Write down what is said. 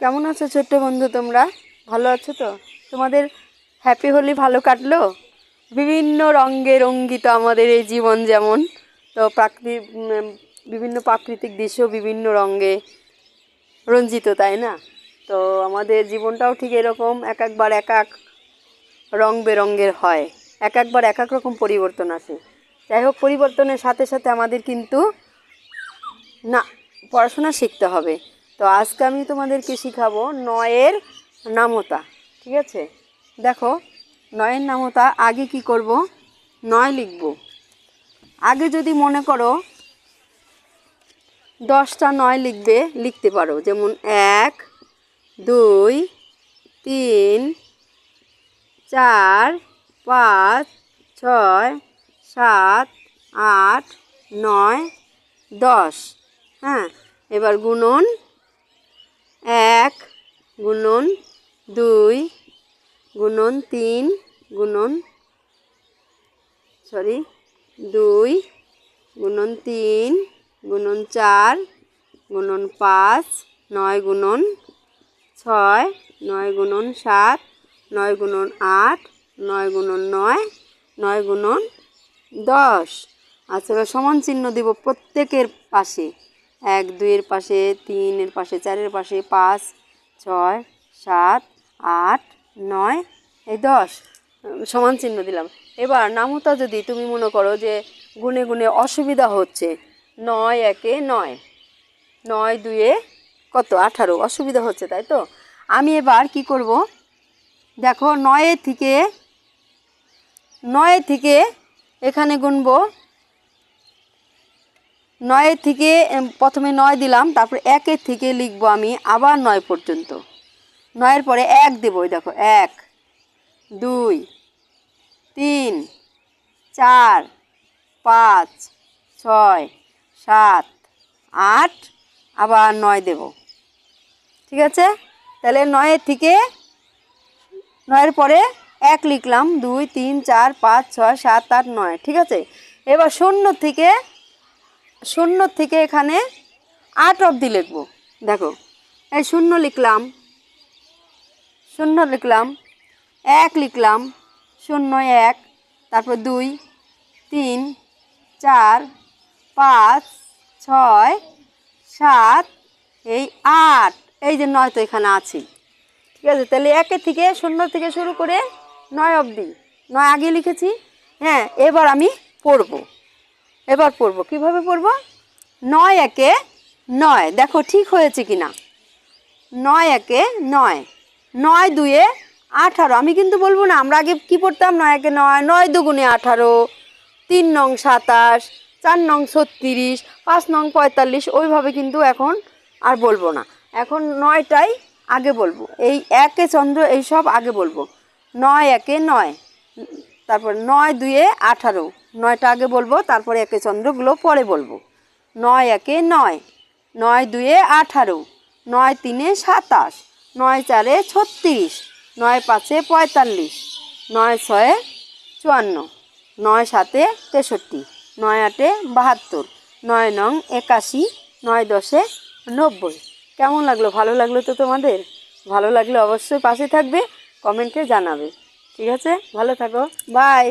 কেমন আছো ছোট্ট বন্ধু তোমরা? ভালো আছো তো? তোমাদের হ্যাপি হোলি ভালো কাটলো? বিভিন্ন রঙে রঙ্গিত আমাদের এই জীবন যেমন। তো প্রাকৃতিক বিভিন্ন প্রাকৃতিক দৃশ্য বিভিন্ন রঙে রঞ্জিত, তাই না? তো আমাদের জীবনটাও ঠিক এরকম, এক একবার এক এক রং বেরঙের হয়। এক একবার এক এক রকম পরিবর্তন আসে। যাই হোক, পরিবর্তনের সাথে সাথে আমাদের কিন্তু না, পড়াশোনা শিখতে হবে। তো আজকে আমি তোমাদেরকে শিখাবো নয়ের নামতা, ঠিক আছে? দেখো, নয়ের নামতা আগে কি করব? নয় লিখব। আগে যদি মনে করো দশটা নয় লিখবে, লিখতে পারো। যেমন এক, দুই, তিন, চার, পাঁচ, ছয়, সাত, আট, নয়, দশ। হ্যাঁ এবার গুণন এক গুণন দুই গুণন তিন গুণন সরি দুই গুণন তিন গুণন চার গুণন পাঁচ নয় গুণন ছয় নয় গুণন সাত নয় গুণন আট নয় গুণন নয় নয় গুণন দশ। আচ্ছা সমান চিহ্ন দিব প্রত্যেকের পাশে। এক, দুইয়ের পাশে, তিনের পাশে, চারের পাশে, পাঁচ, ছয়, সাত, আট, নয়, এই দশ। সমান চিহ্ন দিলাম। এবার নামতা যদি তুমি মনে করো যে গুনে গুনে অসুবিধা হচ্ছে, নয় একে নয় নয় দুয়ে কত? আঠারো। অসুবিধা হচ্ছে, তাই তো? আমি এবার কি করব? দেখো নয়ের থেকে নয়ের থেকে এখানে গুনবো নয়ের থেকে প্রথমে নয় দিলাম, তারপর একের থেকে লিখব আমি আবার নয় পর্যন্ত। নয়ের পরে এক দেবো দেখো, এক, দুই, তিন, চার, পাঁচ, ছয়, সাত, আট, আবার নয় দেব। ঠিক আছে? তাহলে নয়ের থেকে, নয়ের পরে এক লিখলাম, দুই, তিন, চার, পাঁচ, ছয়, সাত, আট, নয়। ঠিক আছে? এবার শূন্য থেকে শূন্য থেকে এখানে আট অবধি লিখব। দেখো, এই শূন্য লিখলাম শূন্য লিখলাম, এক লিখলাম, শূন্য এক, তারপর দুই, তিন, চার, পাঁচ, ছয়, সাত, এই আট, এই যে নয় তো এখানে আছে। ঠিক আছে, তাহলে একের থেকে শূন্য থেকে শুরু করে নয় অবধি। নয় আগে লিখেছি হ্যাঁ এবার আমি পড়ব। এবার পড়ব। কীভাবে পড়ব? নয় একে নয়। দেখো ঠিক হয়েছে কি না নয় একে নয়। নয় দুয়ে আঠারো। আমি কিন্তু বলব না, আমরা আগে কি পড়তাম? নয় একে নয় নয় দুগুণে আঠারো, তিন নং সাতাশ, চার নং ছত্রিশ, পাঁচ নং পঁয়তাল্লিশ, ওইভাবে কিন্তু এখন আর বলব না। এখন নয়টাই আগে বলব। এই একে চন্দ্র, এই সব আগে বলব। নয় একে নয়। তারপর নয় দুয়ে আঠারো। নয়টা আগে বলব, তারপরে একে চন্দ্রগুলো পরে বলব। নয় একে নয় নয় দুয়ে আঠারো, নয় তিনে সাতাশ, নয় চারে ছত্রিশ, নয় পাঁচে পঁয়তাল্লিশ, নয় ছয়ে চুয়ান্ন, নয় সাতে তেষট্টি, নয় আটে বাহাত্তর, নয় নং একাশি, নয় দশে নব্বই। কেমন লাগল? ভালো লাগল তো তোমাদের? ভালো লাগলে অবশ্যই পাশে থাকবে, কমেন্টে জানাবে। ঠিক আছে? ভালো থাকো। বাই